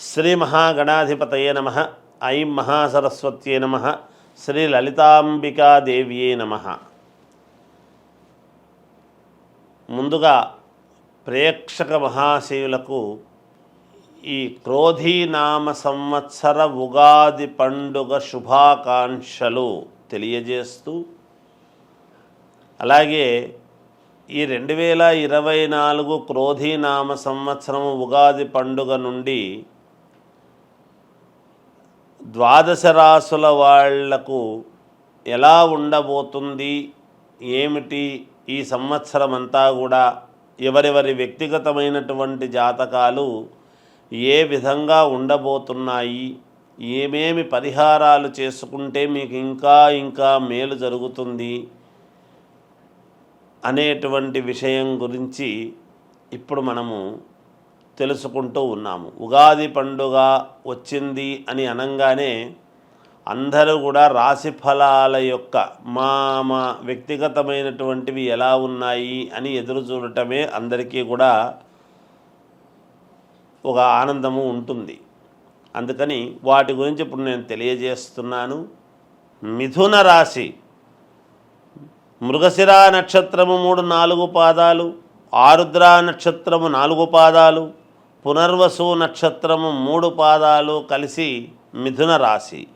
శ్రీ మహాగణాధిపతయే నమ. ఐం మహాసరస్వత్యే నమ. శ్రీ లలితాంబికాదేవ్యే నమ. ముందుగా ప్రేక్షక మహాశయులకు ఈ క్రోధీనామ సంవత్సర ఉగాది పండుగ శుభాకాంక్షలు తెలియజేస్తూ అలాగే ఈ రెండు వేల ఇరవై నాలుగు క్రోధీనామ సంవత్సరం ఉగాది పండుగ నుండి ద్వాదశ రాసుల వాళ్ళకు ఎలా ఉండబోతుంది? ఏమిటి? ఈ సంవత్సరం అంతా కూడా ఎవరెవరి వ్యక్తిగతమైనటువంటి జాతకాలు ఏ విధంగా ఉండబోతున్నాయి? ఏమేమి పరిహారాలు చేసుకుంటే మీకు ఇంకా ఇంకా మేలు జరుగుతుంది? అనేటువంటి విషయం గురించి ఇప్పుడు మనము తెలుసుకుంటూ ఉన్నాము. ఉగాది పండుగ వచ్చింది అని అనగానే అందరూ కూడా రాశి ఫలాల యొక్క మా మా వ్యక్తిగతమైనటువంటివి ఎలా ఉన్నాయి అని ఎదురు చూడటమే అందరికీ కూడా ఒక ఆనందము ఉంటుంది. అందుకని వాటి గురించి ఇప్పుడు నేను తెలియజేస్తున్నాను. మిథున రాశి మృగశిరా నక్షత్రము మూడు నాలుగు పాదాలు ఆరుద్ర నక్షత్రము నాలుగు పాదాలు పునర్వసు నక్షత్రము మూడు పాదాలు కలిసి మిథున రాశి.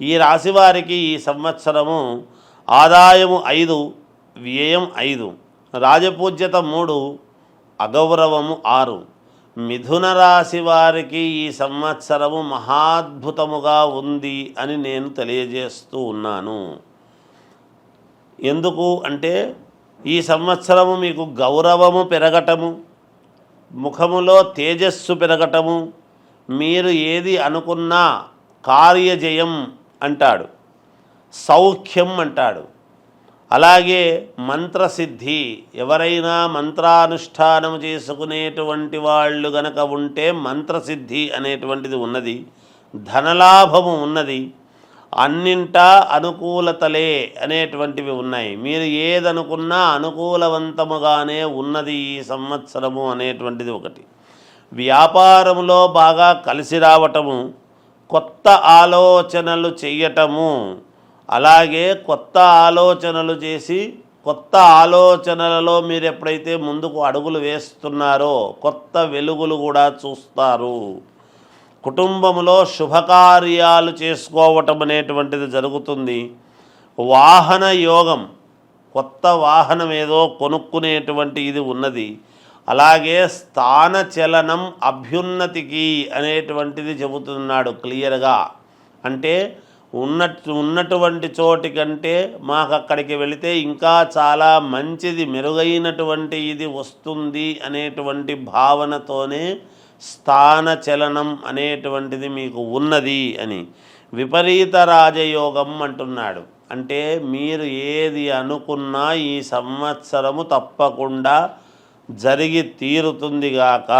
ఈ రాశి వారికి ఈ సంవత్సరము ఆదాయము ఐదు వ్యయం ఐదు. రాజపూజ్యత మూడు అగౌరవము ఆరు. మిథున రాశి వారికి ఈ సంవత్సరము మహాద్భుతముగా ఉంది అని నేను తెలియజేస్తూ ఉన్నాను. ఎందుకు అంటే ఈ సంవత్సరము మీకు గౌరవము పెరగటము ముఖములో తేజస్సు పెరగటము మీరు ఏది అనుకున్నా కార్యజయం అంటాడు. సౌఖ్యం అంటాడు. అలాగే మంత్రసిద్ధి ఎవరైనా మంత్రానుష్ఠానం చేసుకునేటువంటి వాళ్ళు గనక ఉంటే మంత్రసిద్ధి అనేటువంటిది ఉన్నది ధనలాభము ఉన్నది అన్నింటా అనుకూలతలే అనేటువంటివి ఉన్నాయి. మీరు ఏదనుకున్నా అనుకూలవంతముగానే ఉన్నది ఈ సంవత్సరము అనేటువంటిది ఒకటి. వ్యాపారంలో బాగా కలిసి రావటము కొత్త ఆలోచనలు చెయ్యటము అలాగే కొత్త ఆలోచనలు చేసి కొత్త ఆలోచనలలో మీరు ఎప్పుడైతే ముందుకు అడుగులు వేస్తున్నారో కొత్త వెలుగులు కూడా చూస్తారు. కుటుంబంలో శుభకార్యాలు చేసుకోవటం అనేటువంటిది జరుగుతుంది. వాహన యోగం కొత్త వాహనం ఏదో కొనుక్కునేటువంటి ఇది ఉన్నది. అలాగే స్థాన చలనం అభ్యున్నతికి అనేటువంటిది చెబుతున్నాడు క్లియర్గా. అంటే ఉన్నట్టు ఉన్నటువంటి చోటి కంటే మాకు అక్కడికి వెళితే ఇంకా చాలా మంచిది మెరుగైనటువంటి ఇది వస్తుంది అనేటువంటి భావనతోనే స్థాన చలనం అనేటువంటిది మీకు ఉన్నది అని విపరీత రాజయోగం అంటున్నాడు. అంటే మీరు ఏది అనుకున్నా ఈ సంవత్సరము తప్పకుండా జరిగి తీరుతుందిగాక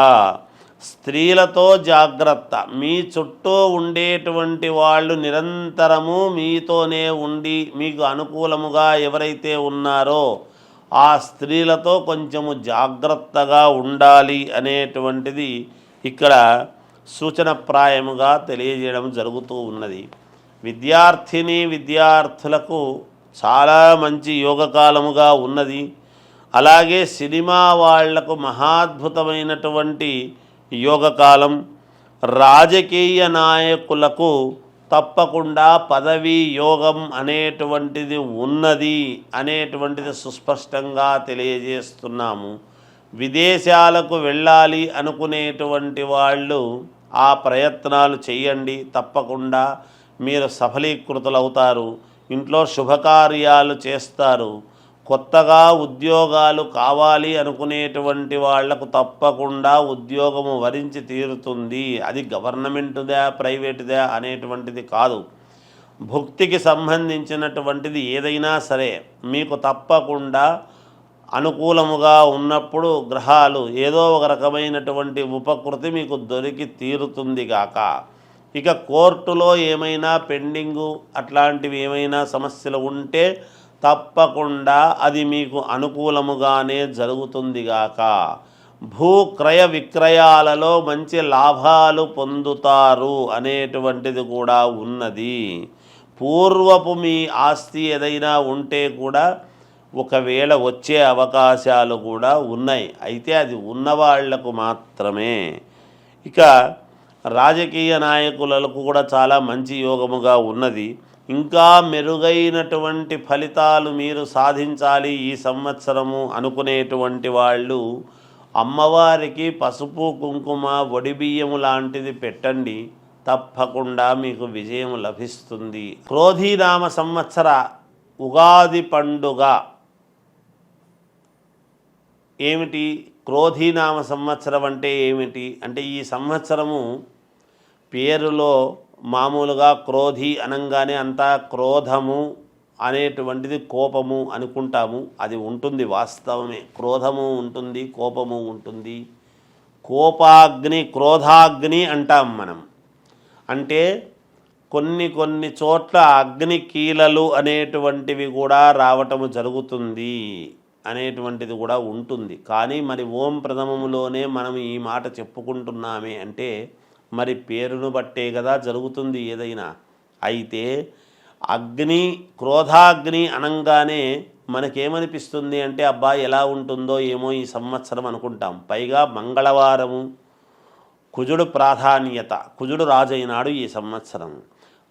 స్త్రీలతో జాగ్రత్త. మీ చుట్టూ ఉండేటువంటి వాళ్ళు నిరంతరము మీతోనే ఉండి మీకు అనుకూలముగా ఎవరైతే ఉన్నారో ఆ స్త్రీలతో కొంచెము జాగ్రత్తగా ఉండాలి అనేటువంటిది ఇక్కడ సూచనప్రాయముగా తెలియజేయడం జరుగుతూ ఉన్నది. విద్యార్థిని విద్యార్థులకు చాలా మంచి యోగకాలముగా ఉన్నది. అలాగే సినిమా వాళ్ళకు మహాద్భుతమైనటువంటి యోగకాలం. రాజకీయ నాయకులకు తప్పకుండా పదవీ యోగం అనేటువంటిది ఉన్నది అనేటువంటిది సుస్పష్టంగా తెలియజేస్తున్నాము. విదేశాలకు వెళ్ళాలి అనుకునేటువంటి వాళ్ళు ఆ ప్రయత్నాలు చేయండి తప్పకుండా. మీరు సఫలీకృతులవుతారు. ఇంట్లో శుభకార్యాలు చేస్తారు. కొత్తగా ఉద్యోగాలు కావాలి అనుకునేటువంటి వాళ్ళకు తప్పకుండా ఉద్యోగము వరించి తీరుతుంది. అది గవర్నమెంట్దా ప్రైవేటుదా అనేటువంటిది కాదు. భుక్తికి సంబంధించినటువంటిది ఏదైనా సరే మీకు తప్పకుండా అనుకూలముగా ఉన్నప్పుడు గ్రహాలు ఏదో ఒక రకమైనటువంటి ఉపకృతి మీకు దొరికి తీరుతుంది గాక. ఇక కోర్టులో ఏమైనా పెండింగు అట్లాంటివి ఏమైనా సమస్యలు ఉంటే తప్పకుండా అది మీకు అనుకూలముగానే జరుగుతుందిగాక భూ క్రయ విక్రయాలలో మంచి లాభాలు పొందుతారు అనేటువంటిది కూడా ఉన్నది. పూర్వపు మీ ఆస్తి ఏదైనా ఉంటే కూడా ఒకవేళ వచ్చే అవకాశాలు కూడా ఉన్నాయి. అయితే అది ఉన్నవాళ్ళకు మాత్రమే. ఇక రాజకీయ నాయకులకు కూడా చాలా మంచి యోగముగా ఉన్నది. ఇంకా మెరుగైనటువంటి ఫలితాలు మీరు సాధించాలి ఈ సంవత్సరము అనుకునేటువంటి వాళ్ళు అమ్మవారికి పసుపు కుంకుమ బియ్యము లాంటిది పెట్టండి. తప్పకుండా మీకు విజయం లభిస్తుంది. క్రోధీనామ సంవత్సర ఉగాది పండుగ. ఏమిటి? క్రోధీనామ సంవత్సరం అంటే ఏమిటి? అంటే ఈ సంవత్సరము పేరులో మామూలుగా క్రోధి అనంగానే అంతా క్రోధము అనేటువంటిది కోపము అనుకుంటాము. అది ఉంటుంది వాస్తవమే. క్రోధము ఉంటుంది కోపము ఉంటుంది. కోపాగ్ని క్రోధాగ్ని అంటాం మనం. అంటే కొన్ని కొన్ని చోట్ల అగ్ని కీలలు అనేటువంటివి కూడా రావటము జరుగుతుంది. అనేటువంటిది కూడా ఉంటుంది. కానీ మరి ఓం ప్రథమములోనే మనం ఈ మాట చెప్పుకుంటున్నామే అంటే మరి పేరును బట్టే కదా జరుగుతుంది ఏదైనా. అయితే అగ్ని క్రోధాగ్ని అనంగానే మనకేమనిపిస్తుంది అంటే అబ్బా ఎలా ఉంటుందో ఏమో ఈ సంవత్సరం అనుకుంటాం. పైగా మంగళవారము కుజుడు ప్రాధాన్యత కుజుడు రాజైనాడు ఈ సంవత్సరం.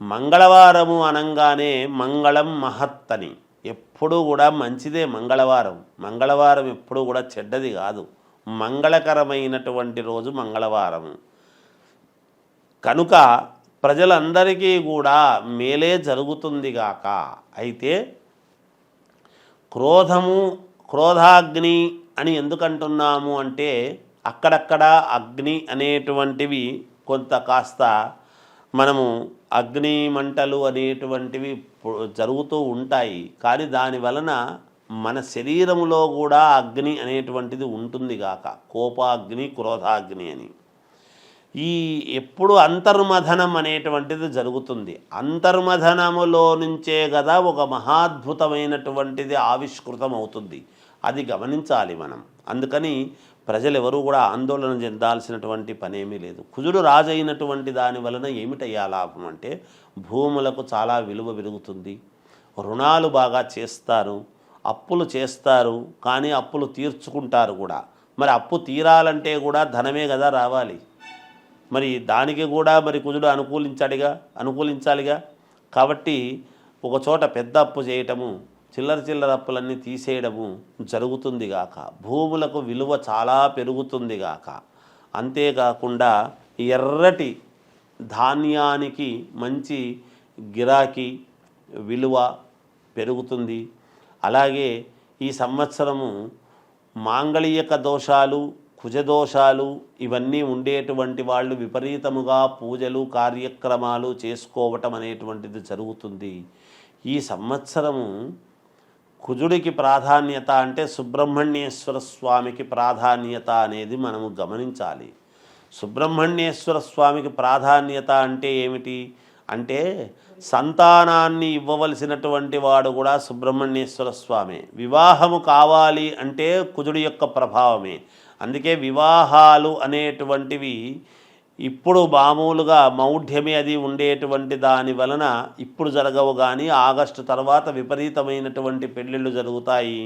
మంగళవారము అనంగానే మంగళం మహత్తని. ఎప్పుడూ కూడా మంచిదే మంగళవారం. మంగళవారం ఎప్పుడూ కూడా చెడ్డది కాదు. మంగళకరమైనటువంటి రోజు మంగళవారం. కనుక ప్రజలందరికీ కూడా మేలే జరుగుతుంది గాక. అయితే క్రోధము క్రోధాగ్ని అని ఎందుకంటున్నాము అంటే అక్కడక్కడ అగ్ని అనేటువంటివి కొంత కాస్త మనము అగ్ని మంటలు అనేటువంటివి జరుగుతూ ఉంటాయి. కానీ దాని వలన మన శరీరంలో కూడా అగ్ని అనేటువంటిది ఉంటుంది గాక. కోపాగ్ని క్రోధాగ్ని అని. ఈ ఎప్పుడు అంతర్మథనం అనేటువంటిది జరుగుతుంది. అంతర్మథనములో నుంచే కదా ఒక మహాద్భుతమైనటువంటిది ఆవిష్కృతం అవుతుంది అది గమనించాలి మనం. అందుకని ప్రజలు కూడా ఆందోళన చెందాల్సినటువంటి పనేమీ లేదు. కుజుడు రాజైనటువంటి దాని వలన ఏమిటయ్యా లాభం అంటే భూములకు చాలా విలువ పెరుగుతుంది. రుణాలు బాగా చేస్తారు అప్పులు చేస్తారు కానీ అప్పులు తీర్చుకుంటారు కూడా. మరి అప్పు తీరాలంటే కూడా ధనమే కదా రావాలి. మరి దానికి కూడా మరి కుజుడు అనుకూలించాడిగా అనుకూలించాలిగా. కాబట్టి ఒక చోట పెద్ద అప్పు చేయటము చిల్లర చిల్లర అప్పులన్నీ తీసేయడము జరుగుతుంది గాక. భూములకు విలువ చాలా పెరుగుతుంది గాక. అంతేకాకుండా ఎర్రటి ధాన్యానికి మంచి గిరాకీ విలువ పెరుగుతుంది. అలాగే ఈ సంవత్సరము మాంగళీయక దోషాలు కుజదోషాలు ఇవన్నీ ఉండేటువంటి వాళ్ళు విపరీతముగా పూజలు కార్యక్రమాలు చేసుకోవటం అనేటువంటిది జరుగుతుంది. ఈ సంవత్సరము కుజుడికి ప్రాధాన్యత అంటే సుబ్రహ్మణ్యేశ్వర స్వామికి ప్రాధాన్యత అనేది మనము గమనించాలి. సుబ్రహ్మణ్యేశ్వర స్వామికి ప్రాధాన్యత అంటే ఏమిటి? అంటే సంతానాన్ని ఇవ్వవలసినటువంటి వాడు కూడా సుబ్రహ్మణ్యేశ్వర స్వామి. వివాహము కావాలి అంటే కుజుడి యొక్క ప్రభావమే. అందుకే వివాహాలు అనేటువంటివి ఇప్పుడు మామూలుగా మౌఢ్యమే అది ఉండేటువంటి దాని వలన ఇప్పుడు జరగవు కానీ ఆగస్టు తర్వాత విపరీతమైనటువంటి పెళ్ళిళ్ళు జరుగుతాయి.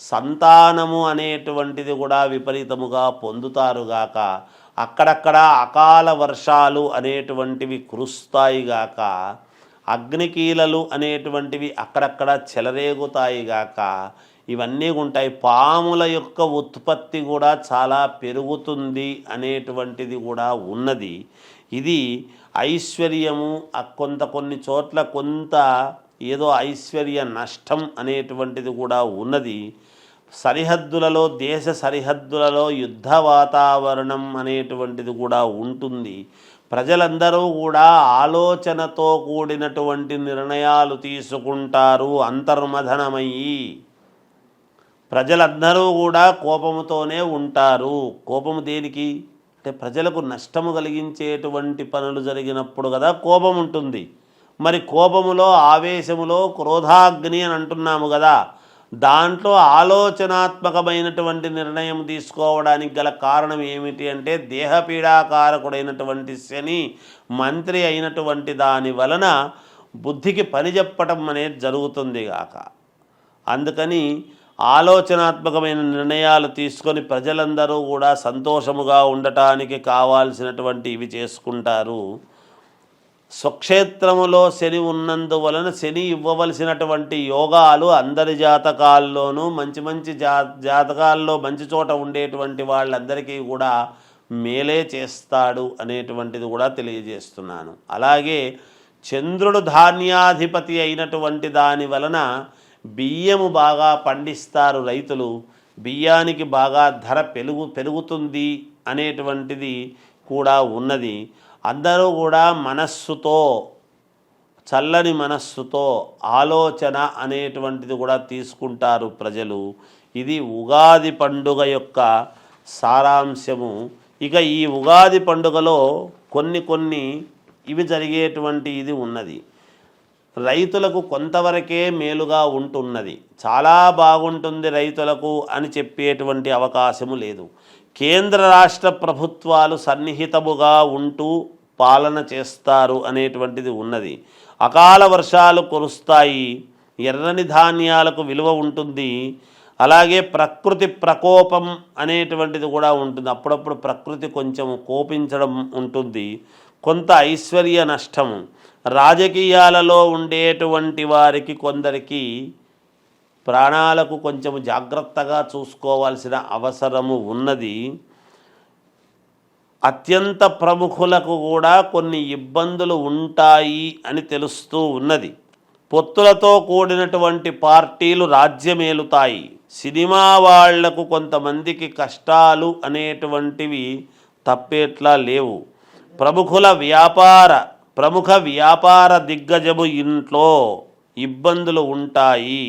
సంతానము అనేటువంటిది కూడా విపరీతముగా పొందుతారుగాక అక్కడక్కడ అకాల వర్షాలు అనేటువంటివి కురుస్తాయిగాక అగ్నికీలలు అనేటువంటివి అక్కడక్కడ చెలరేగుతాయి గాక. ఇవన్నీ ఉంటాయి. పాముల యొక్క ఉత్పత్తి కూడా చాలా పెరుగుతుంది అనేటువంటిది కూడా ఉన్నది. ఇది ఐశ్వర్యము కొంత కొన్ని చోట్ల కొంత ఏదో ఐశ్వర్య నష్టం అనేటువంటిది కూడా ఉన్నది. సరిహద్దులలో దేశ సరిహద్దులలో యుద్ధ వాతావరణం అనేటువంటిది కూడా ఉంటుంది. ప్రజలందరూ కూడా ఆలోచనతో కూడినటువంటి నిర్ణయాలు తీసుకుంటారు అంతర్మథనమయ్యి. ప్రజలందరూ కూడా కోపముతోనే ఉంటారు. కోపము దేనికి? అంటే ప్రజలకు నష్టము కలిగించేటువంటి పనులు జరిగినప్పుడు కదా కోపం ఉంటుంది. మరి కోపములో ఆవేశములో క్రోధాగ్ని అని అంటున్నాము కదా. దాంట్లో ఆలోచనాత్మకమైనటువంటి నిర్ణయం తీసుకోవడానికి గల కారణం ఏమిటి అంటే దేహపీడాకారకుడైనటువంటి శని మంత్రి అయినటువంటి దాని వలన బుద్ధికి పని చెప్పటం అనేది జరుగుతుంది గాక. అందుకని ఆలోచనాత్మకమైన నిర్ణయాలు తీసుకొని ప్రజలందరూ కూడా సంతోషముగా ఉండటానికి కావాల్సినటువంటి ఇవి చేసుకుంటారు. స్వక్షేత్రములో శని ఉన్నందువలన శని ఇవ్వవలసినటువంటి యోగాలు అందరి జాతకాల్లోనూ మంచి మంచి జా జాతకాల్లో మంచి చోట ఉండేటువంటి వాళ్ళందరికీ కూడా మేలే చేస్తాడు అనేటువంటిది కూడా తెలియజేస్తున్నాను. అలాగే చంద్రుడు ధాన్యాధిపతి అయినటువంటి దాని వలన బియ్యము బాగా పండిస్తారు రైతులు బియ్యానికి బాగా ధర పెరుగు పెరుగుతుంది అనేటువంటిది కూడా ఉన్నది. అందరూ కూడా మనస్సుతో చల్లని మనస్సుతో ఆలోచన అనేటువంటిది కూడా తీసుకుంటారు ప్రజలు. ఇది ఉగాది పండుగ యొక్క సారాంశము. ఇక ఈ ఉగాది పండుగలో కొన్ని కొన్ని ఇవి జరిగేటువంటి ఇది ఉన్నది. రైతులకు కొంతవరకే మేలుగా ఉంటున్నది. చాలా బాగుంటుంది రైతులకు అని చెప్పేటువంటి అవకాశము లేదు. కేంద్ర రాష్ట్ర ప్రభుత్వాలు సన్నిహితముగా ఉంటూ పాలన చేస్తారు అనేటువంటిది ఉన్నది. అకాల వర్షాలు కురుస్తాయి. ఎర్రని ధాన్యాలకు విలువ ఉంటుంది. అలాగే ప్రకృతి ప్రకోపం అనేటువంటిది కూడా ఉంటుంది. అప్పుడప్పుడు ప్రకృతి కొంచెం కోపించడం ఉంటుంది. కొంత ఐశ్వర్య నష్టం రాజకీయాలలో ఉండేటువంటి వారికి కొందరికి ప్రాణాలకు కొంచెం జాగ్రత్తగా చూసుకోవాల్సిన అవసరము ఉన్నది. అత్యంత ప్రముఖులకు కూడా కొన్ని ఇబ్బందులు ఉంటాయి అని తెలుస్తూ ఉన్నది. పొత్తులతో కూడినటువంటి పార్టీలు రాజ్యమేలుతాయి. సినిమా వాళ్ళకు కొంతమందికి కష్టాలు అనేటువంటివి తప్పేట్లా లేవు. ప్రముఖుల వ్యాపార ప్రముఖ వ్యాపార దిగ్గజము ఇంట్లో ఇబ్బందులు ఉంటాయి.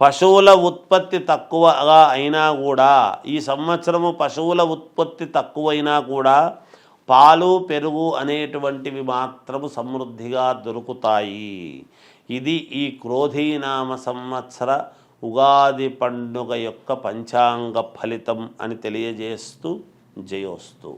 పశువుల ఉత్పత్తి తక్కువగా అయినా కూడా ఈ సంవత్సరము పశువుల ఉత్పత్తి తక్కువైనా కూడా పాలు పెరుగు అనేటువంటివి మాత్రము సమృద్ధిగా దొరుకుతాయి. ఇది ఈ క్రోధీనామ సంవత్సర ఉగాది పండుగ యొక్క పంచాంగ ఫలితం అని తెలియజేస్తూ జయోస్తు.